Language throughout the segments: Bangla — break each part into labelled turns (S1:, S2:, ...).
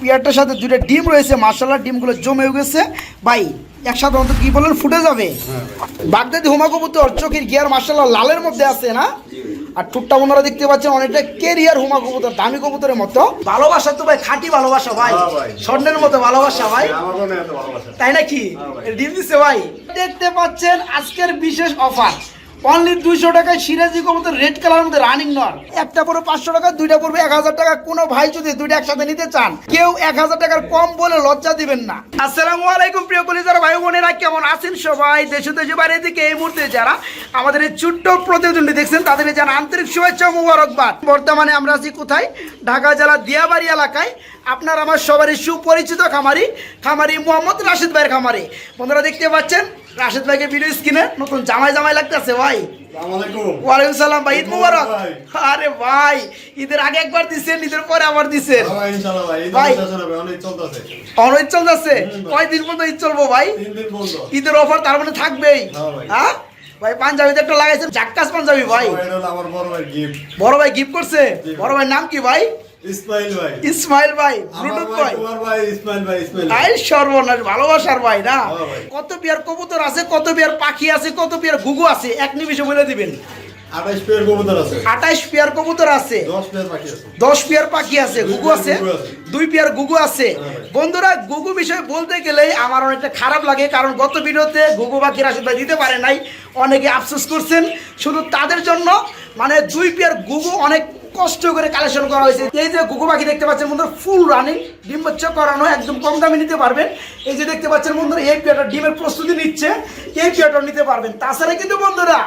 S1: পেয়ারটার সাথে দুটো ডিম রয়েছে মার্শাল্লাহ ডিমগুলো জমে গেছে। ভাই একসাথে অন্তত কি বলেন ফুটে যাবে? বাগদাদি হুমা কবুতর চোখের গিয়ার মার্শাল্লাহ লালের মধ্যে আছে না? আর টুকটা বন্ধুরা দেখতে পাচ্ছেন অনেকটা কেরিয়ার হুমা কবুতর দামি কবুতরের মতো। ভালোবাসা তো ভাই খাঁটি ভালোবাসা ভাই।
S2: হ্যাঁ
S1: স্বর্ণের মতো ভালোবাসা ভাই।
S2: ভালোবাসা।
S1: তাই নাকি? ডিম দিচ্ছে ভাই। দেখতে পাচ্ছেন আজকের বিশেষ অফার। অনলি দুইশো টাকায় সিরাজি কবুতর রেড কালার মধ্যে রানিং নর একটা পড়বে পাঁচশো টাকা, দুইটা পড়বে এক হাজার টাকা। কোনো ভাই যদি দুইটা একসাথে নিতে চান, কেউ এক হাজার টাকার কম বলে লজ্জা দিবেন না। আসসালামু আলাইকুম, প্রিয় কলিজার, ভাই বোনেরা, কেমন আছেন সবাই? দেশে দেশে বাইরে থেকে এই মুহূর্তে যারা আমাদের এই ছোট্ট প্রতিবেদনটি দেখছেন তাদের জানা আন্তরিক শুভেচ্ছা মুবারকবাদ। বর্তমানে আমরা আছি কোথায়? ঢাকা জেলার দিয়াবাড়ি এলাকায়। আপনার আমার সবারই সুপরিচিত খামারি খামারি মোহাম্মদ রাশিদ ভাইয়ের খামারি। বন্ধুরা দেখতে পাচ্ছেন রাশিদ ভাইকে ভিডিও স্ক্রিনে নতুন জামাই জামাই লাগতেছে ভাই। ওয়ালাইকুম সালাম ভাই ঈদ
S2: ঈদ
S1: মুবারক।
S2: মুবারক ভাই।
S1: আরে ভাই ঈদের আগে একবার দিছেন ঈদের পরে আবার দিছেন।
S2: ভাই ইনশাআল্লাহ ভাই এই
S1: ভাই।
S2: দশটা ভাই অনেক চলতেছে।
S1: অনেক চলতেছে।
S2: হুম ভাই।
S1: কয়দিন পর্যন্ত ঈদ চলবো ভাই? ঈদের অফার তার মানে থাকবেই।
S2: হ্যাঁ ভাই।
S1: হ্যাঁ? পাঞ্জাবিতে একটা লাগাইছেন জাক্কাস পাঞ্জাবি ভাই।
S2: বড় ভাই গিফট
S1: করছে। বড় ভাই নাম কি ভাই?
S2: ইসমাইল ভাই।
S1: ইসমাইল ভাই ব্লুটুথ
S2: ভাই
S1: ভাই।
S2: তোমার ভাই ইসমাইল ভাই ইসমাইল
S1: আই সর্বনাশ ভালোবাসার ভাই না? কত পেয়ার কবুতর আছে কত পেয়ার পাখি আছে কত ঘুঘু আছে? এক নিমিষে বলে দিবেন।
S2: আঠাশ পেয়ার কবুতর আছে।
S1: আঠাইশ পেয়ার কবুতর আছে?
S2: দশ পেয়ার
S1: পাখি আছে। গুগু আছে দুই পেয়ার গুগু আছে।
S2: হ্যাঁ
S1: বন্ধুরা গুগু বিষয়ে বলতে গেলে আমার অনেকটা খারাপ লাগে কারণ গত ভিডিওতে গুগু পাখি রাশিদ ভাই দিতে পারে নাই। অনেকে আফসোস করছেন। শুধু তাদের জন্য মানে দুই পেয়ার গুগু অনেক কষ্ট করে কালেকশন করা হয়েছে। এই যে গুগু পাখি দেখতে পাচ্ছেন বন্ধুরা ফুল রানিং ডিম বাচ্চা করানো, একদম কম দামে নিতে পারবেন। এই যে দেখতে পাচ্ছেন বন্ধুরা, এই পেয়ারটা ডিমের প্রস্তুতি নিচ্ছে, এই পেয়ারটা নিতে পারবেন। তাছাড়া কিন্তু বন্ধুরা,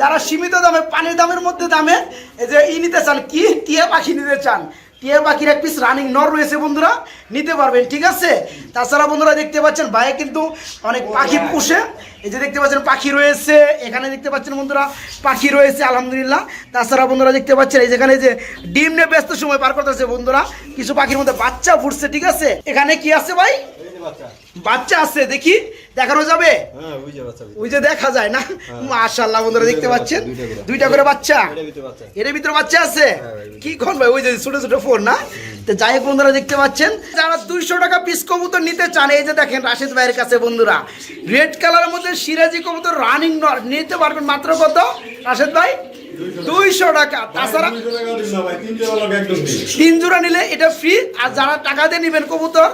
S1: যারা সীমিত দামে, পানির দামের মধ্যে দামে, এই যে ই নিতে চান, কি টিয়া পাখি নিতে চান টিয়া পাখির এক পিস রানিং নর রয়েছে বন্ধুরা নিতে পারবেন ঠিক আছে? তাছাড়া বন্ধুরা দেখতে পাচ্ছেন ভাইয়ে কিন্তু অনেক পাখি পুষে। এই যে দেখতে পাচ্ছেন পাখি রয়েছে এখানে দেখতে পাচ্ছেন বন্ধুরা পাখি রয়েছে আলহামদুলিল্লাহ। তাছাড়া বন্ধুরা দেখতে পাচ্ছেন এই যেখানে যে ডিম নিয়ে ব্যস্ত সময় পার করতেছে বন্ধুরা কিছু পাখির মধ্যে বাচ্চা ফুটছে ঠিক আছে? এখানে কি আছে ভাই? বাচ্চা। আছে দেখি দেখানো যাবে?
S2: হ্যাঁ
S1: ওই যে দেখা যায় না? মাশাআল্লাহ বন্ধুরা দেখতে পাচ্ছেন? দুইটা করে। বাচ্চা। এর ভিতরে বাচ্চা আছে? কি কোন ভাই ওই যে ছোট ছোট ফোন না? তো যাই হোক বন্ধুরা দেখতে পাচ্ছেন। যারা দুইশো টাকা পিস কবুতর নিতে চান এই যে দেখেন রাশিদ ভাইয়ের কাছে বন্ধুরা। রেড কালারের মধ্যে সিরাজি কবুতর রানিং নিতে পারবেন মাত্র কত? রাশেদ ভাই? দুইশো টাকা। তাছাড়া তিন জোড়া নিলে এটা ফ্রি আর যারা টাকা দিয়ে নেবেন কবুতর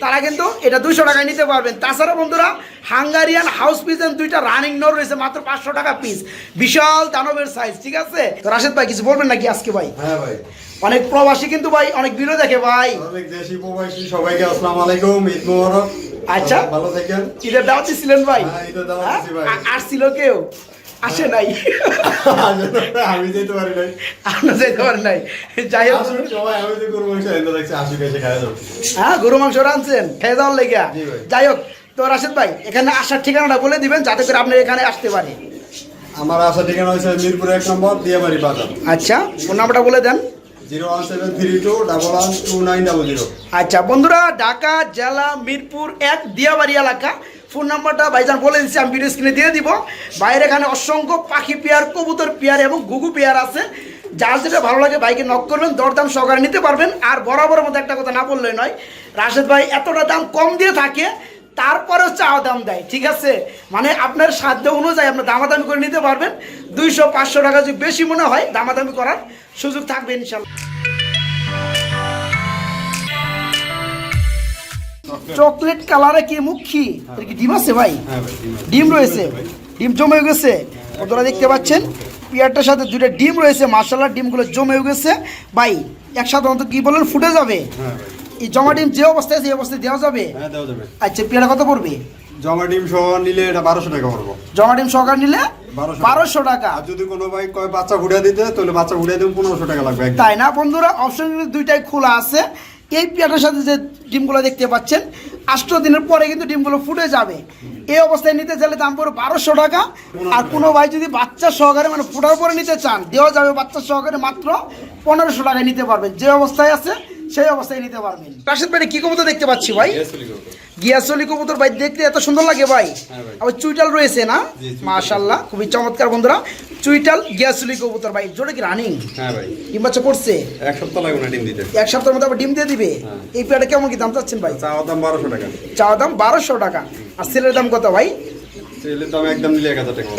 S1: তারা কিন্তু এটা দুইশো টাকায় নিতে পারবেন। তাছাড়া বন্ধুরা হাঙ্গারিয়ান হাউস পিস দুইটা রানিং নোর রয়েছে মাত্র পাঁচশো টাকা পিস বিশাল দানবের সাইজ ঠিক আছে? তো রাশেদ ভাই কিছু বলবেন নাকি আজকে ভাই?
S2: হ্যাঁ ভাই।
S1: অনেক প্রবাসী কিন্তু ভাই অনেক ভিডিও দেখে ভাই।
S2: অনেক দেশি প্রবাসী সবাইকে আসসালামু আলাইকুম ঈদ মোবারক।
S1: আচ্ছা।
S2: ভালো থাকেন।
S1: ঈদের দাওয়াত দিছিলেন ভাই?
S2: হ্যাঁ, ঈদের দাওয়াত
S1: হ্যাঁ?
S2: দিছি ভাই।
S1: আ- আসছিল কেউ? আসে নাই।
S2: আমি যেতে পারি নাই।
S1: আপনার যেতে পারেন নাই। যাই হোক। হ্যাঁ গরু মাংস রাঁধছেন খেয়ে যাওয়ার লেগে যাই হোক তো রাশেদ ভাই এখানে আসার ঠিকানাটা বলে দিবেন যাতে করে আপনি এখানে আসতে পারে।
S2: আমার আসা ঠিকানা হচ্ছে মিরপুর এক নম্বর দিয়াবাড়ি বাজার।
S1: আচ্ছা ফোন নাম্বারটা বলে দেন। আচ্ছা বন্ধুরা ঢাকা জেলা মিরপুর এক দিয়াবাড়ি এলাকা। ফোন নাম্বারটা ভাইজান বলে দিচ্ছি আমি ভিডিও স্ক্রিনে দিয়ে দিব। বাইরে এখানে অসংখ্য পাখি পেয়ার, কবুতর পেয়ার এবং গুগু পেয়ার আছে। যার যেটা ভালো লাগে বাইকে নক করবেন, দরদাম সহকারে নিতে পারবেন। আর বরাবরের মধ্যে একটা কথা না বললে নয়, রাশেদ ভাই এতটা দাম কম দিয়ে থাকে, তারপরেও চাওয়া দাম দেয়, ঠিক আছে? মানে আপনার সাধ্য অনুযায়ী আপনার দামাদামি করে নিতে পারবেন। দুইশো, পাঁচশো টাকা যদি বেশি মনে হয়, দামাদামি করার সুযোগ থাকবে ইনশাল্লাহ। চকলেট কালারে কি মুখী এর কি ডিম আছে ভাই?
S2: হ্যাঁ
S1: ডিম রয়েছে। ডিম জমে গেছে। আপনারা দেখতে পাচ্ছেন পেয়ারটার সাথে দুটো ডিম রয়েছে মার্শাল্লাহ ডিমগুলো জমে গেছে। ভাই একসাথে অন্তত কি বলেন ফুটে যাবে?
S2: হ্যাঁ
S1: এই জমা ডিম যে অবস্থায় আছে এই অবস্থায় দেওয়া যাবে?
S2: হ্যাঁ দেওয়া যাবে।
S1: আচ্ছা পেয়ারা কত পড়বে?
S2: জমা ডিম সহ নিলে এটা বারোশো টাকা পড়ব।
S1: জমা ডিম সহকার নিলে
S2: 1200
S1: বারোশো টাকা।
S2: আর যদি কোনো ভাই কয় বাচ্চা ফুটিয়ে দিতে তাহলে বাচ্চা ফুটিয়ে দেবেন পনেরোশো টাকা লাগবে
S1: তাই না বন্ধুরা? অপশন দুইটাই খোলা আছে। এই পেয়ারটার সাথে যে ডিমগুলো দেখতে পাচ্ছেন আষ্টো দিনের পরে কিন্তু ডিমগুলো ফুটে যাবে। এই অবস্থায় নিতে চাইলে দাম পড়বে বারোশো টাকা। আর কোনো ভাই যদি বাচ্চা সহকারে মানে ফুটার পরে নিতে চান, দেওয়া যাবে বাচ্চা সহকারে মাত্র পনেরোশো টাকায় নিতে পারবেন। যে অবস্থায় আছে সেই অবস্থায় নিতে পারবেন। রাশেদ ভাই কি কবুতর দেখতে পাচ্ছি ভাই? গিয়াসলি কবুতর ভাই দেখতে এত সুন্দর লাগে ভাই?
S2: হ্যাঁ
S1: আবার চুইটাল রয়েছে না। মাশাল্লাহ খুবই চমৎকার বন্ধুরা। চুইটাল গিয়াসলি কবুতর ভাই জোরে কি রানিং
S2: হ্যাঁ ভাই।
S1: ডিম বাচ্চা করছে?
S2: এক সপ্তাহ লাগবে না ডিম দিতে।
S1: এক সপ্তাহের মধ্যে আবার ডিম দিয়ে দিবে?
S2: হ্যাঁ।
S1: এই পেয়ারটা কেমন কি দাম চাচ্ছেন ভাই?
S2: চাওয়া দাম বারোশো টাকা।
S1: চাওয়া দাম বারোশো টাকা। আর সেলের দাম কত ভাই?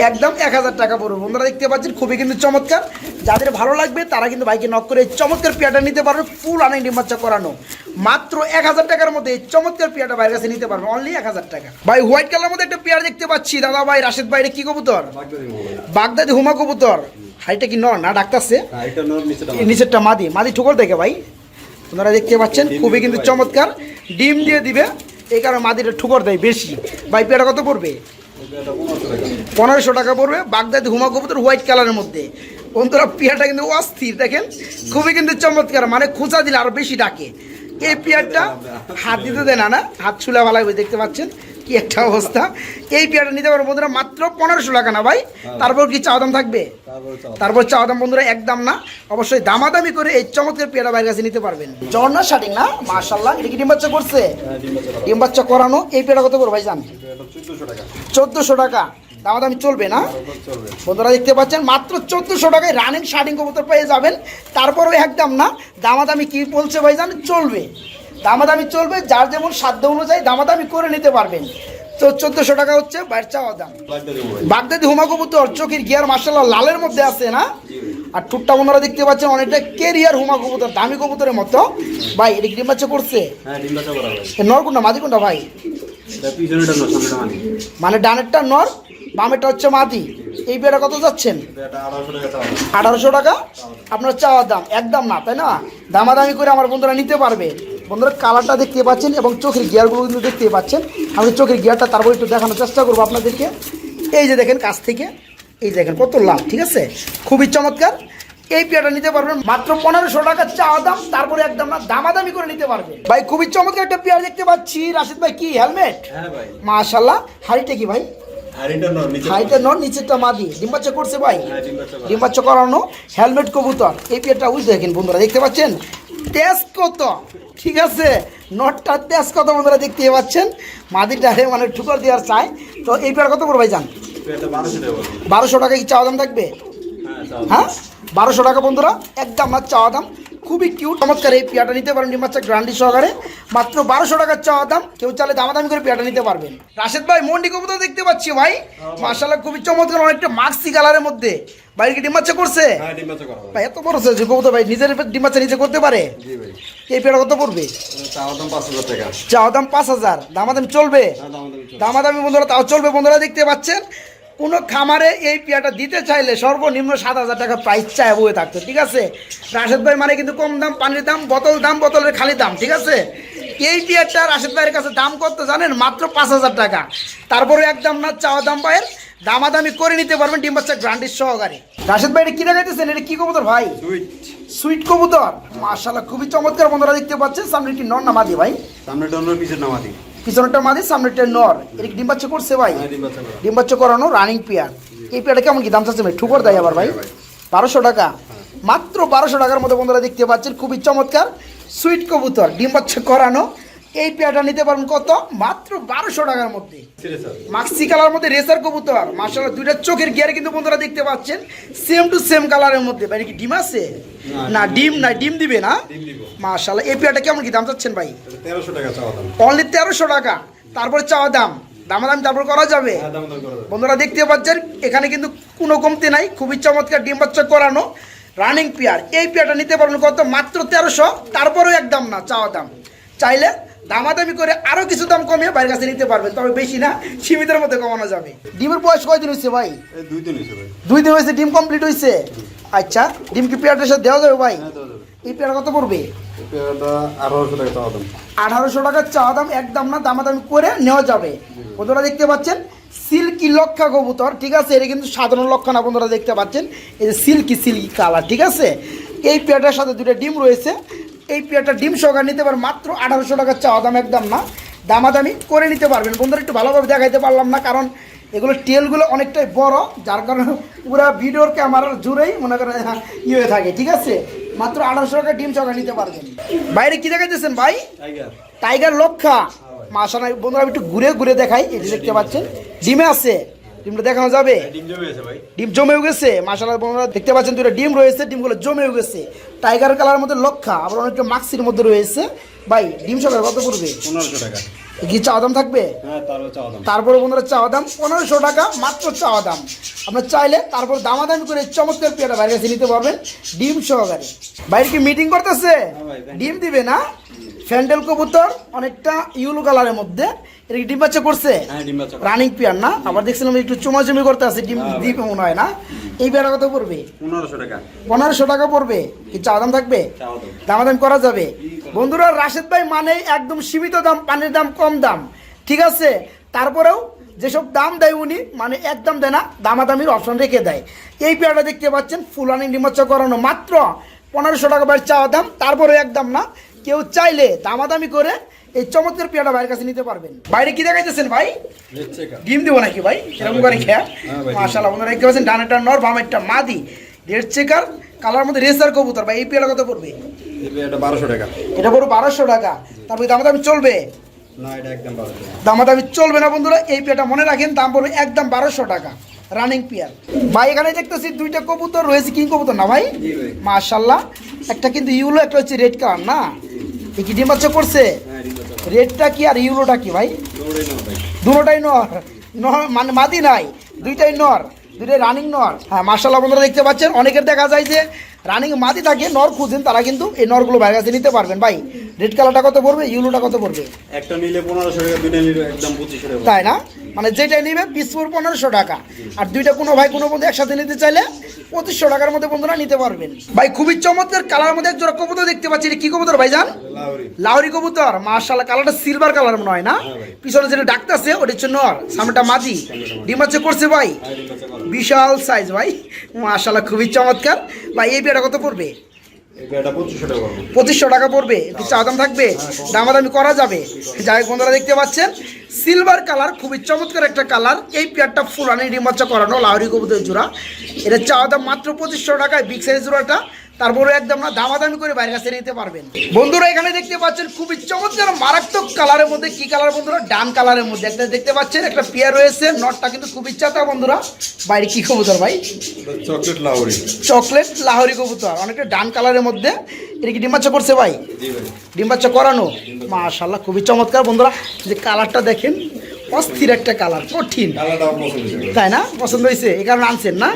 S2: একদম এক হাজার টাকা।
S1: পড়বে। বন্ধুরা দেখতে পাচ্ছেন খুবই কিন্তু চমৎকার। যাদের ভালো লাগবে তারা কিন্তু বাইকে নক করে চমৎকার পেয়াটা নিতে পারবে ফুল আনে ডিম করানো। মাত্র এক হাজার টাকার মধ্যে এই চমৎকার পেয়াটা বাইরের কাছে নিতে পারবে অনলি এক হাজার টাকা। ভাই হোয়াইট কালার মধ্যে একটা পেয়ার দেখতে পাচ্ছি। দাদা ভাই রাশেদ ভাই কি কবুতর?
S2: বাগদাদি
S1: বাগদাদি হুমা কবুতর। হাইটা কি নর না ডাক্তারছে নিচেরটা মাদি। মাদি। ঠুকর দেখে ভাই। আপনারা দেখতে পাচ্ছেন খুবই কিন্তু চমৎকার। ডিম দিয়ে দিবে। এই কারণে মাদিটা ঠুকর দেয় বেশি। ভাই পেয়ারা কত পড়বে?
S2: পনেরোশো টাকা
S1: পড়বে, বাগদাদি হুমা কবুতর হোয়াইট কালারের মধ্যে। অন্তরা পেয়ারটা কিন্তু অস্থির, দেখেন? খুবই কিন্তু চমৎকার মানে খোঁচা দিলে আরও বেশি ডাকে। এই পিয়ারটা হাত দিতে দেয় না না? হাত ছুলা ভালো দেখতে পাচ্ছেন। কি একটা অবস্থা? এই পেয়ারটা নিতে পারব বন্ধুরা মাত্র পনেরোশো টাকা না ভাই? তারপর কি চাওয়া দাম থাকবে?
S2: তারপর চাওয়া
S1: দাম। বন্ধুরা একদম না। অবশ্যই দামাদামি করে এই চমৎকার পেয়ারা বাইরের কাছে নিতে পারবেন। ঝর্ণা শাটিং না? মাশাল্লাহ এটা কি ডিম বাচ্চা করছে?
S2: হ্যাঁ ডিম বাচ্চা
S1: করানো। এই পেয়ারা কত করে ভাই জান
S2: চোদ্দোশো টাকা।
S1: দামাদামি চলবে না? বন্ধুরা দেখতে পাচ্ছেন মাত্র চোদ্দোশো টাকায় রানিং শার্টিং কবুতর পেয়ে যাবেন। তারপরেও একদম না। দামাদামি কি বলছে ভাই জান চলবে। দামাদামি চলবে যার যেমন সাধ্য অনুযায়ী দামাদামি করে নিতে পারবেন। তো চোদ্দোশো টাকা হচ্ছে বাইর চাওয়া দাম।
S2: বাগদাদি
S1: হুমা কবুতর চোখের গিয়ার মার্শাল্লাহ লালের মধ্যে আছে না? আর টুকটা বন্ধুরা দেখতে পাচ্ছেন অনেকটা কেরিয়ার হুমা কবুতর দামি কবুতরের মতো। ভাই এটা ডিম বাচ্চা করছে?
S2: হ্যাঁ বাচ্চা করা ভাই।
S1: নর কোনটা মাদি কোনটা ভাই?
S2: এটা পিছনেটা নয় সামনেটা মানি
S1: ডানেরটা নর বামেরটা হচ্ছে মাদি। এই বেড়া কত যাচ্ছেন। আঠারোশো টাকা আপনার চাওয়ার দাম একদম না তাই না? দামাদামি করে আমার বন্ধুরা নিতে পারবে। বন্ধুরা কালারটা দেখতে পাচ্ছেন এবং চোখের গিয়ারগুলো কিন্তু দেখতে পাচ্ছেন। আমি চোখের গিয়ারটা তারপর একটু দেখানোর চেষ্টা করব আপনাদেরকে। এই যে দেখেন কাছ থেকে এই দেখেন কত লাভ ঠিক আছে? খুবই চমৎকার। এই পেয়ারটা নিতে পারবেন মাত্র পনেরোশো টাকা চাওয়া দাম তারপরে একদম না দামাদামি করে নিতে পারবেন। ভাই খুবই চমৎকার একটা পেয়ার দেখতে পাচ্ছি। রাশিদ ভাই কি হেলমেট
S2: হ্যাঁ ভাই।
S1: মাশাল্লাহ হাড়িটা কি ভাই? হাইটা নন নিচেরটা। মাদি। ডিম বাচ্চা করছে ভাই?
S2: হ্যাঁ ডিম বাচ্চা করা
S1: ডিম বাচ্চা করানো হেলমেট কবুতর। এই পেয়ারটা উজ দেখেন বন্ধুরা দেখতে পাচ্ছেন? তেজ কত ঠিক আছে? নটটার তেজ কত বন্ধুরা দেখতে পাচ্ছেন। মাদিটারে মানে ঠুকর দেওয়ার চায় তো এই পেয়ার কত করে ভাই যান
S2: বারোশো টাকা
S1: কি চাওয়া দাম থাকবে?
S2: হ্যাঁ।
S1: হ্যাঁ? বারোশো টাকা বন্ধুরা একদম না চাওয়া দাম। খুবই কিউট চমৎকার এই পেয়ারটা নিতে পারেন ডিম বাচ্চা গ্রান্ডি সহকারে। মাত্র বারোশো টাকার চাওয়া দাম কেউ চালে দামাদামি করে পেয়ারটা নিতে পারবেন। রাশেদ ভাই মন্ডি কবুতর দেখতে পাচ্ছি ভাই। মার্শাল্লাহ খুবই চমৎকার অনেকটা মাক্সি কালারের মধ্যে। বাইরে কি করছে?
S2: হ্যাঁ বাচ্চা করা ভাই।
S1: ভাই এত বড় সাইজ কবুতর ভাই নিজের নিজে করতে পারে? এই কত পড়বে?
S2: এটা চাওয়া দাম পাঁচ হাজার
S1: দামাদামি চলবে?
S2: হ্যাঁ
S1: দামাদামি বন্ধুরা তাও চলবে। বন্ধুরা দেখতে পাচ্ছেন? কোনো খামারে এই পেয়ারটা দিতে চাইলে সর্বনিম্ন সাত হাজার টাকা প্রাইস চায় বয়ে থাকতো ঠিক আছে? রাশেদ ভাই মানে কিন্তু কম দাম পানির দাম বোতল দাম বোতলের খালি দাম ঠিক আছে? এই পেয়ারটা রাশেদ ভাইয়ের কাছে দাম কত জানেন? মাত্র পাঁচ হাজার টাকা। তারপরে একদম না চাওয়া দাম ভাইয়ের দামাদামি করে নিতে পারবেন ডিম বাচ্চা গ্রান্ডির সহকারে। রাশেদ ভাই এটা কি দেখাইতেছেন? এটা কি কবুতর ভাই?
S2: সুইট
S1: কবুতর। মাশাল্লাহ খুবই চমৎকার বন্ধুরা দেখতে পাচ্ছেন। সামনে একটি নর নামাদি ভাই।
S2: সামনেটা অন্য পিছের নামাতি
S1: পিছনেরটা মাদি সামনেরটা নর। এটা ডিম বাচ্চা করছে ভাই?
S2: হ্যাঁ ডিম বাচ্চা
S1: করানো রানিং পেয়ার এই পেয়ারটা কেমন কি দাম চাচ্ছে ভাই? ঠুকর দেয় আবার ভাই।
S2: হ্যাঁ।
S1: বারোশো টাকা। মাত্র বারোশো টাকার মধ্যে বন্ধুরা দেখতে পাচ্ছেন। খুবই চমৎকার। সুইট কবুতর। ডিম বাচ্চা করানো। এই পেয়ারটা নিতে পারবেন কত? মাত্র বারোশো টাকার মধ্যে। মাক্সি কালার মধ্যে রেসার কবুতর। মার্শাল্লাহ দুইটা চোখের গিয়ারে কিন্তু বন্ধুরা দেখতে পাচ্ছেন। সেম টু সেম কালারের মধ্যে। ভাই কি ডিম আছে? না ডিম না ডিম দিবে না? মার্শাল্লাহ এই পেয়ারটা কেমন কি দাম চাচ্ছেন ভাই?
S2: তেরোশো টাকা
S1: অনলি তেরোশো টাকা। তারপরে চাওয়া দাম। দামাদাম তারপর করা যাবে।
S2: হ্যাঁ দাম দাম করা যাবে।
S1: বন্ধুরা দেখতে পাচ্ছেন এখানে কিন্তু কোনো কমতি নাই। খুবই চমৎকার ডিম বাচ্চা করানো রানিং পেয়ার। এই পেয়ারটা নিতে পারবেন কত? মাত্র তেরোশো। তারপরেও একদম না চাওয়া দাম। চাইলে দামাদামি করে আরও কিছু দাম কমিয়ে বাইরের কাছে নিতে পারবেন তবে বেশি না সীমিতের মধ্যে কমানো যাবে। ডিমের বয়স কয়দিন হয়েছে ভাই?
S2: দুই দিন হয়েছে ভাই।
S1: দুই দিন হয়েছে ডিম কমপ্লিট হয়েছে আচ্ছা ডিম কি পেয়ারটার সাথে দেওয়া যাবে ভাই?
S2: হ্যাঁ
S1: এই পেয়ার কত পড়বে?
S2: আঠারোশো টাকা
S1: টাকার চাওয়া দাম একদম না দামাদামি করে নেওয়া যাবে। বন্ধুরা দেখতে পাচ্ছেন সিল্কি লক্ষা কবুতর ঠিক আছে? এটা কিন্তু সাধারণ লক্ষা না বন্ধুরা দেখতে পাচ্ছেন। এই যে সিল্কি সিল্কি কালার ঠিক আছে? এই পেয়ারটার সাথে দুটো ডিম রয়েছে। এই পেয়ারটা ডিম সহকার নিতে পারেন মাত্র আঠারোশো টাকার চাওয়া দাম একদম না। দামাদামি করে নিতে পারবেন। বন্ধুরা একটু ভালোভাবে দেখাইতে পারলাম না কারণ এগুলো টেলগুলো অনেকটাই বড় যার কারণে পুরো ভিডিওর ক্যামেরার জুড়েই মনে করেন ইয়ে হয়ে থাকে ঠিক আছে? মাত্র আঠারোশো টাকা ডিম চকা নিতে পারবেন। বাইরে কি দেখাইতেছেন ভাই?
S2: টাইগার
S1: লক্ষা। মাসানা বন্ধুরা আমি একটু ঘুরে ঘুরে দেখাই এই যে দেখতে পাচ্ছেন। ডিমে আছে। ডিমটা দেখানো যাবে?
S2: ডিম জমে গেছে ভাই।
S1: ডিম জমেও গেছে। মাসালা বন্ধুরা দেখতে পাচ্ছেন দুটো ডিম রয়েছে ডিমগুলো জমেও গেছে। টাইগার কালার মধ্যে লক্ষা আবার অনেকটা মাক্সির মধ্যে রয়েছে। ভাই ডিম সকাল কত পড়বে?
S2: পনেরোশো টাকা।
S1: কি চাওয়া দাম থাকবে?
S2: হ্যাঁ তারও চাওয়া দাম।
S1: তারপরে বন্ধুরা চাওয়া দাম পনেরোশো টাকা মাত্র চাওয়া দাম। আপনার চাইলে তারপর দামাদামি করে চমৎকার পেয়ারা বাইরে কাছে নিতে পারবেন ডিম সহকারে। বাইরে কি মিটিং করতেছে?
S2: ভাই।
S1: ডিম দিবে না? ফ্যান্ডেল কবুতর অনেকটা ইউলো কালারের মধ্যে। এটা ডিম বাচ্চা করছে?
S2: হ্যাঁ ডিম বাচ্চা
S1: রানিং পেয়ার না? আবার দেখছিলাম একটু চুমাচুমি করতে আছে ডিম
S2: হ্যাঁ,
S1: দিবে মনে হয় না? এই পেয়ারা কত পড়বে?
S2: পনেরোশো টাকা।
S1: পনেরোশো টাকা পড়বে? কি চা দাম থাকবে? দামাদাম করা যাবে? বন্ধুরা রাশেদ ভাই মানে একদম সীমিত দাম পানির দাম কম দাম। ঠিক আছে? তারপরেও যেসব দাম দেয় উনি মানে একদম দেয় না দামাদামির অপশন রেখে দেয়। এই পেয়ারটা দেখতে পাচ্ছেন ফুলানি নিমজ্জ করানো মাত্র পনেরোশো টাকা বাইরে চাওয়া দাম তারপরে একদম না। কেউ চাইলে দামাদামি করে এই চমৎকার পেয়ারটা বাইরের কাছে নিতে পারবেন। বাইরে কি দেখাইতেছেন ভাই? ডিম দেবো নাকি ভাই? এরকম করে খেয়া?
S2: হ্যাঁ
S1: মাশাল্লাহ বন্ধুরা দেখতে পাচ্ছেন ডানেরটা নর বামেরটা মাদি। রেড চেকার কালার মধ্যে রেসার কবুতর। ভাই এই পেয়ারটা কত পড়বে?
S2: এটা বারোশো টাকা।
S1: এটা বারোশো টাকা। তারপরে দামাদামি চলবে? দামাদামি চলবে না বন্ধুরা এই পেয়ারটা মনে রাখেন দাম পড়বে একদম বারোশো টাকা। রানিং পেয়ার ভাই এখানে দেখতেছি দুইটা কবুতর রয়েছে। কিং কবুতর না ভাই? মাশাল্লাহ একটা কিন্তু ইউলো একটা হচ্ছে রেড কালার না? কি ডিম বাচ্চা করছে?
S2: হ্যাঁ
S1: রেডটা কি আর ইউলোটা কি ভাই? দুটোটাই নর নর মানে মাদি নাই দুইটাই নর দুইটাই রানিং নর। হ্যাঁ মার্শাল্লাহ বন্ধুরা দেখতে পাচ্ছেন অনেকের দেখা যায় যে রানিং মাদি থাকে নর খুঁজেন তারা কিন্তু এই নরগুলো বাইরে কাছে নিতে পারবেন। ভাই রেড কালারটা কত পড়বে? ইউলোটা কত পড়বে?
S2: একটা নিলে পনেরোশো টাকা দুইটা নিলে একদম পঁচিশশো টাকা।
S1: তাই না? মানে যেটা নিবে পিস পড়বে পনেরোশো টাকা। আর দুইটা কোনো ভাই কোনো বন্ধু একসাথে নিতে চাইলে পঁচিশশো টাকার মধ্যে বন্ধুরা নিতে পারবেন। ভাই খুবই চমৎকার কালার মধ্যে এক জোড়া কবুতর দেখতে পাচ্ছি। এটা কি কবুতর ভাই জান
S2: লাউরি
S1: কবুতর। মার্শাল্লাহ কালারটা সিলভার কালার মনে হয় না? পিছনে যেটা ডাকতেছে ওটা হচ্ছে নর সামনেটা মাদি। ডিম হচ্ছে করছে ভাই?
S2: হ্যাঁ
S1: বিশাল সাইজ ভাই। মার্শাল্লাহ খুবই চমৎকার। ভাই এই বিয়েটা কত পড়বে?
S2: পঁচিশশো টাকা
S1: পড়বে। একটু চা দাম থাকবে? দামাদামি করা যাবে? যাই বন্ধুরা, দেখতে পাচ্ছেন সিলভার কালার খুবই চমৎকার একটা কালার এই পেয়ারটা ফুলানি ডিমাচা করানো, লাহরি কবুদের জোড়া। এটা চাওয়া দাম মাত্র পঁচিশশো টাকায় বিগ সাইজ জোড়াটা। তারপরে একদম না দামাদামি করে বাইরের কাছে নিতে পারবেন। বন্ধুরা এখানে দেখতে পাচ্ছেন খুবই চমৎকার মারাত্মক কালারের মধ্যে কি কালার বন্ধুরা? ডান কালারের মধ্যে। একটা দেখতে পাচ্ছেন একটা পেয়ার রয়েছে নটটা কিন্তু খুবই চাতা বন্ধুরা। বাইরে কি কবুতর ভাই?
S2: চকলেট লাউরি
S1: চকলেট লাহরি কবুতর। অনেকটা ডান কালারের মধ্যে। এটা কি ডিম বাচ্চা করছে ভাই?
S2: জি ভাই।
S1: ডিম বাচ্চা করানো? মাশাল্লাহ খুবই চমৎকার বন্ধুরা। যে কালারটা দেখেন অস্থির একটা কালার কঠিন। তাই না? পছন্দ হয়েছে? এই কারণে আনছেন না।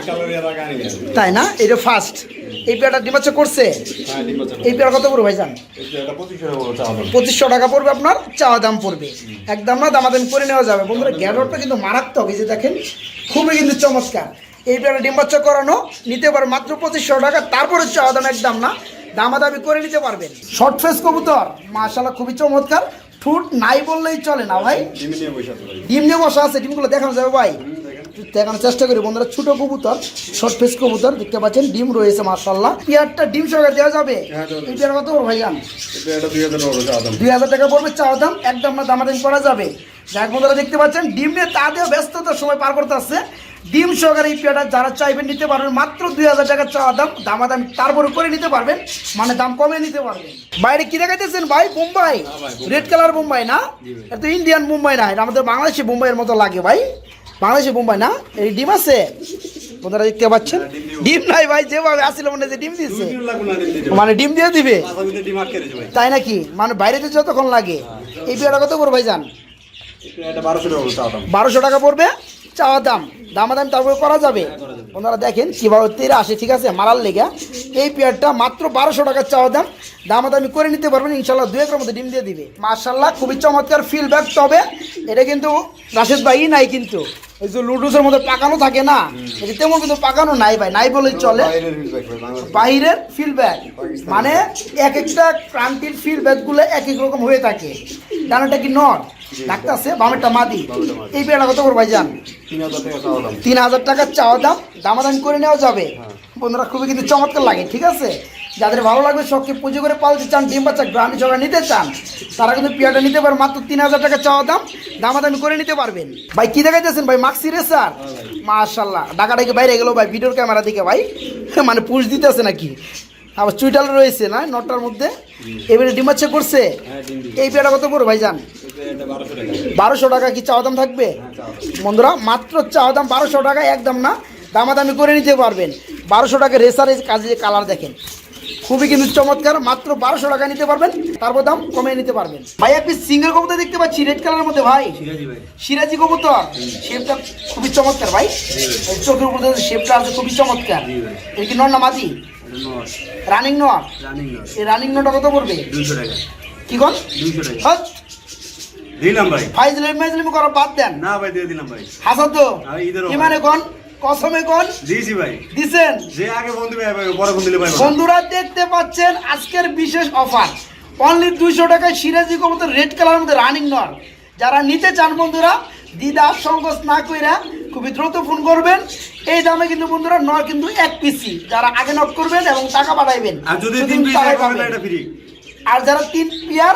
S1: তাই না? এটা ফার্স্ট এই পেয়ারটা ডিম বাচ্চা করছে?
S2: হ্যাঁ
S1: এই পেয়ার কত পড়বে ভাইজান?
S2: পঁচিশশো টাকা
S1: পড়বে আপনার চাওয়া দাম পড়বে। একদম না? দামাদামি করে নেওয়া যাবে। বন্ধুরা গ্যাডরটা কিন্তু মারাত্মক এই যে দেখেন খুবই কিন্তু চমৎকার। এই পেয়ারটা ডিমবাচ্চা করানো নিতে পারে মাত্র পঁচিশশো টাকা তারপরে চাওয়া দাম একদম না। দামাদামি করে নিতে পারবেন। শর্ট ফেস কবুতর মাশাল্লাহ খুবই চমৎকার। ঠুট নাই বললেই চলে না ভাই।
S2: ডিম নিয়ে বসে আছে
S1: ডিমগুলো দেখানো যাবে ভাই। দেখানোর চেষ্টা করি বন্ধুরা ছোট কবুতর শর্ট ফেস কবুতর দেখতে পাচ্ছেন ডিম রয়েছে মার্শাল্লাহ পেয়ারটা ডিম সহকারে দেওয়া যাবে? এই পেয়ার কত পড়বে ভাইজান?
S2: এটা এটা দুই হাজার টাকা
S1: পড়বে চাওয়া দাম একদম না দামাদামি করা যাবে। যাক বন্ধুরা দেখতে পাচ্ছেন ডিম নিয়ে তা দিয়ে ব্যস্ততার সময় পার করতে আসছে। ডিম সহকারে এই পেয়াটা যারা চাইবেন নিতে পারবেন মাত্র দুই হাজার টাকা চাওয়া দাম দামাদামি তারপরে করে নিতে পারবেন মানে দাম কমে নিতে পারবেন। বাইরে কি দেখাইতেছেন ভাই? মুম্বাই রেড কালার মুম্বাই না? এটা ইন্ডিয়ান মুম্বাই না এটা আমাদের বাংলাদেশি মুম্বাইয়ের মতো লাগে ভাই। বাংলাদেশি মুম্বাই না? এই ডিম আছে? বন্ধুরা দেখতে পাচ্ছেন? ডিম নাই ভাই যেভাবে আসছিল মনে যে ডিম দিচ্ছে
S2: দিতে
S1: মানে ডিম দিয়ে দিবে? তাই নাকি? মানে বাইরে তো যতক্ষণ লাগে। এই পেয়ারটা কত করে ভাই যান
S2: করব
S1: বারোশো টাকা পড়বে? চাওয়া দাম। দামাদাম তারপরে করা যাবে। ওনারা দেখেন কীভাবে তেরা আসে, ঠিক আছে? মারার লেগে। এই পেয়ারটা মাত্র বারোশো টাকার চাওয়া দাম। দামাদামি করে নিতে পারবেন ইনশাল্লাহ দু একের মধ্যে ডিম দিয়ে দিবে। মার্শাল্লাহ খুবই চমৎকার ফিল ফিডব্যাক তবে এটা কিন্তু রাশেদ ভাই নাই কিন্তু। ওই যে লুডুসের মধ্যে পাকানো থাকে না এটা তেমন কিন্তু পাকানো নাই ভাই নাই বলেই চলে।
S2: বাইরের ভাই,
S1: ফিডব্যাক মানে এক একটা ক্রান্তির ফিডব্যাকগুলো এক এক রকম হয়ে থাকে। ডানাটা কি নট ডাক্তার আছে বামেরটা মাদি। এই পেয়ারটা কত করে ভাইজান
S2: তিন হাজার টাকা চাওয়া দাম।
S1: চাওয়া দামাদামি করে নেওয়া যাবে। বন্ধুরা খুবই কিন্তু চমৎকার লাগে ঠিক আছে? যাদের ভালো লাগবে শখকে পুজো করে পালতে চান ডিম বাচ্চা গ্রামে ঝগড়া নিতে চান তারা কিন্তু পেয়ারটা নিতে পারে মাত্র তিন হাজার টাকা চাওয়া দাম দামাদামি করে নিতে পারবেন। ভাই কি দেখাইতেছেন ভাই? মাক্সি স্যার মাশাল্লাহ ডাকাটাকে বাইরে গেলো ভাই ভিডিওর ক্যামেরা দিকে ভাই। মানে পুষ দিতেছে নাকি? আবার চুইটাল রয়েছে না নটার মধ্যে? এবারে ডিম বাচ্চা করছে?
S2: হ্যাঁ
S1: এই পেয়ারা কত পড়ো ভাইজান?
S2: এটা বারোশো টাকা
S1: কি চাওয়া দাম থাকবে?
S2: হ্যাঁ
S1: বন্ধুরা মাত্র চাওয়া দাম বারোশো টাকা একদম না দামাদামি করে নিতে পারবেন। বারোশো টাকা রেসারেজ কাজে যে কালার দেখেন। খুবই কিন্তু চমৎকার মাত্র বারোশো টাকা নিতে পারবেন তারপর দাম কমিয়ে নিতে পারবেন। ভাই আপনি সিঙ্গেল কবুতর দেখতে পাচ্ছি রেড কালারের মধ্যে ভাই।
S2: সিরাজি
S1: কবুতর শেপটা খুবই চমৎকার ভাই। এই চোখের উপর শেপটা আছে খুবই চমৎকার। এর কি নর না মাদি? রানিং
S2: নট
S1: এই রানিং নটা কত পড়বে? কি কোন হ্যাঁ।
S2: দিলাম ভাই।
S1: ফাইজলেম মেজলেম করা বাদ দেন।
S2: না ভাই দিয়ে দিলাম ভাই।
S1: হাসান তো
S2: হ্যাঁ, ঈদেরও
S1: কি মানে কোন? কসমে কোন?
S2: দিয়েছি ভাই।
S1: দিছেন?
S2: যে আগে ফোন দিবে ভাই পরে ফোন দিলে ভাই
S1: বন্ধুরা দেখতে পাচ্ছেন আজকের বিশেষ অফার। অনলি দুইশো টাকায় সিরাজি কবুতর রেড কালারের মধ্যে রানিং নর। যারা নিতে চান বন্ধুরা দিদা সংকোচ না কইরা খুবই দ্রুত ফোন করবেন। এই দামে কিন্তু বন্ধুরা নর কিন্তু এক পিসি যারা আগে নক করবেন এবং টাকা পাঠাইবেন
S2: আর যদি তিন পিস
S1: টাকাই
S2: পাবেন
S1: পাবেন।
S2: এটা ফ্রি
S1: আর যারা তিন পিয়ার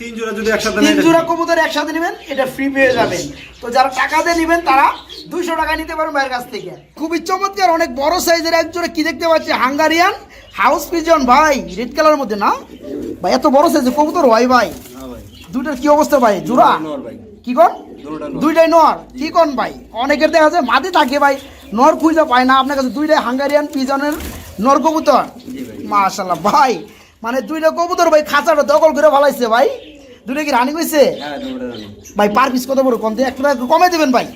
S2: তিন জোড়া যদি একসাথে
S1: তিন জোড়া কবুতর একসাথে নেবেন এটা ফ্রি পেয়ে যাবেন। তো যারা টাকা দিয়ে নেবেন তারা দুইশো টাকা নিতে পারবেন ভাইয়ের কাছ থেকে। খুবই চমৎকার অনেক বড় সাইজের এক জোড়া কি দেখতে পাচ্ছি? হাঙ্গারিয়ান হাউস পিজন ভাই রেড কালারের মধ্যে না? ভাই এত বড় সাইজের কবুতর ভাই ভাই।
S2: হ্যাঁ
S1: দুইটার কি অবস্থা ভাই? জোড়া? কি কন? দুইটাই নর। কি কন ভাই? অনেকের দেখা যায় মাটি থাকে ভাই। নর খুঁজে পায় না। আপনার কাছে দুইটাই হাঙ্গারিয়ান পিজনের নর কবুতর। মাশাল্লাহ ভাই। মানে দুইটা কবুতর ভাই খাঁচাটা দখল করে ভালাইছে ভাই। দুইটা কি রানিং হয়েছে
S2: হ্যাঁ
S1: ভাই পার পিস কত বড়? কম দিয়ে একটু কমে দেবেন ভাই।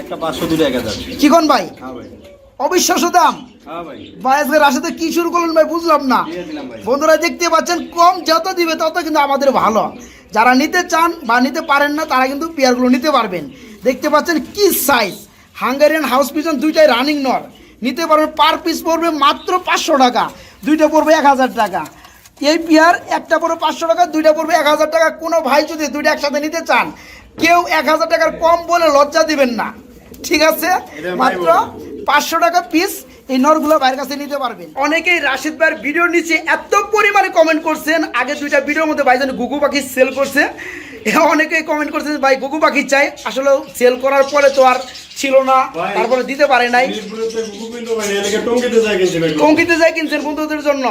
S2: একটা পাঁচশো দুটো এক হাজার।
S1: কি কোন ভাই?
S2: হ্যাঁ ভাই।
S1: অবিশ্বাস্য দাম।
S2: হ্যাঁ ভাই।
S1: ভাই আজকে রাশিতে কি শুরু করলেন ভাই বুঝলাম না। বন্ধুরা দেখতে পাচ্ছেন কম যত দিবে তত কিন্তু আমাদের ভালো। যারা নিতে চান বা নিতে পারেন না তারা কিন্তু পেয়ারগুলো নিতে পারবেন। দেখতে পাচ্ছেন কি সাইজ হাঙ্গারিয়ান হাউস পিজন দুইটাই রানিং নর নিতে পারবেন পার পিস পড়বে মাত্র পাঁচশো টাকা। দুইটা পড়বে এক হাজার টাকা। এই পেয়ার একটা পড়বে পাঁচশো টাকা দুইটা পড়বে এক হাজার টাকা। কোনো ভাই যদি দুইটা একসাথে নিতে চান কেউ এক হাজার টাকার কম বলে লজ্জা দিবেন না। ঠিক আছে? মাত্র পাঁচশো টাকা পিস এই নরগুলো বাইরের কাছে নিতে পারবেন। অনেকেই রাশিদ ভাইয়ের ভিডিওর নিচে এত পরিমাণে কমেন্ট করছেন আগে দুইটা ভিডিওর মধ্যে ভাই ভাইজান গুগু পাখি সেল করছে। অনেকেই কমেন্ট করছেন ভাই গুগু পাখি চাই। আসলে সেল করার পরে তো আর ছিল না তারপরে দিতে পারে নাই।
S2: টঙ্গিতে যায় কিনছে
S1: কঙ্কিতে যায় কিনছেন বন্ধুদের জন্য।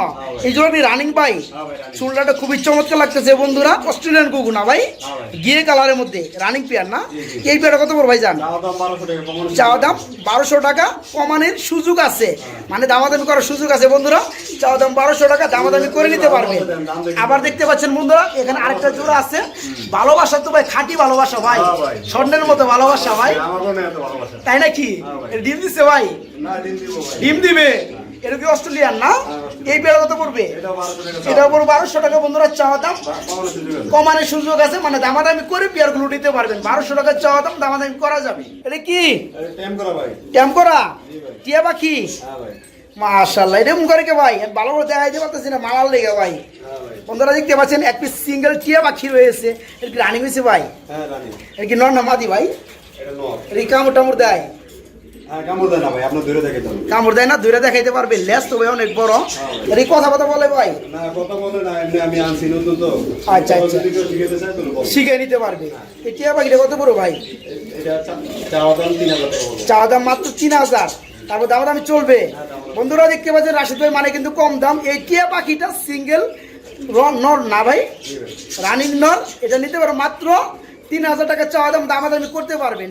S1: এই জন্য আপনি রানিং পাই
S2: হ্যাঁ।
S1: চুলটাটা খুবই চমৎকার লাগতেছে বন্ধুরা। অস্ট্রেলিয়ান গুগু না ভাই।
S2: হ্যাঁ
S1: গিয়ে কালারের মধ্যে রানিং পেয়ার না। এই পেয়ারটা কত বড় ভাই জান
S2: চাওয়া দাম বারোশো টাকা কমানো
S1: চাওয়া দাম বারোশো টাকা কমানোর সুযোগ আছে। মানে দামাদামি করার সুযোগ আছে বন্ধুরা। চাওয়া দাম বারোশো টাকা দামাদামি করে নিতে পারবে। আবার দেখতে পাচ্ছেন বন্ধুরা এখানে আরেকটা জোড়া আছে। ভালোবাসা তো ভাই খাঁটি ভালোবাসা ভাই।
S2: হ্যাঁ
S1: স্বর্ণের মতো ভালোবাসা ভাই। তাই নাকি?
S2: হ্যাঁ
S1: ডিম দিচ্ছে ভাই? ডিম দিবে এটা কি অস্ট্রেলিয়ান না? এই পেয়ারা কত পড়বে?
S2: এটা
S1: উপর বারোশো টাকা বন্ধুরা চাওয়া দাম। কমানোর সুযোগ আছে মানে দামাদামি করে পেয়ারগুলো নিতে পারবেন। বারোশো টাকা চাওয়া দাম দামাদামি করা যাবে। এটা কি? ট্যাম করা টিয়া পাখি?
S2: হ্যাঁ
S1: মাশাল্লাহ এরকম করে কে ভাই ভালো করে দেখা যেতে পারতেছি না মালার লেগে ভাই।
S2: হ্যাঁ
S1: বন্ধুরা দেখতে পাচ্ছেন এক পিস সিঙ্গেল টিয়া পাখি রয়েছে এর কি রানিং হয়েছে ভাই?
S2: হ্যাঁ
S1: এর কি নর না মাদি ভাই?
S2: এটা
S1: কি কামড় টামড় দেয়?
S2: হ্যাঁ কামড় দেয় না দূরে
S1: দেখাইতে পারবে লেস তো ভাই অনেক বড়। এর এই কথা কথা বলে ভাই আচ্ছা, আচ্ছা। শিখে নিতে পারবে। এই টিয়া পাখিটা কত বড় ভাই।
S2: চা দাম
S1: মাত্র তিন হাজার। তারপর দাম দামি চলবে বন্ধুরা দেখতে পাচ্ছেন রাশিদ ভাই মানে কিন্তু কম দাম। এই টিয়া পাখিটা সিঙ্গেল নর না
S2: ভাই
S1: রানিং নর। এটা নিতে পারো মাত্র তিন হাজার টাকা চাওয়া দাম। দামাদামি করতে পারবেন।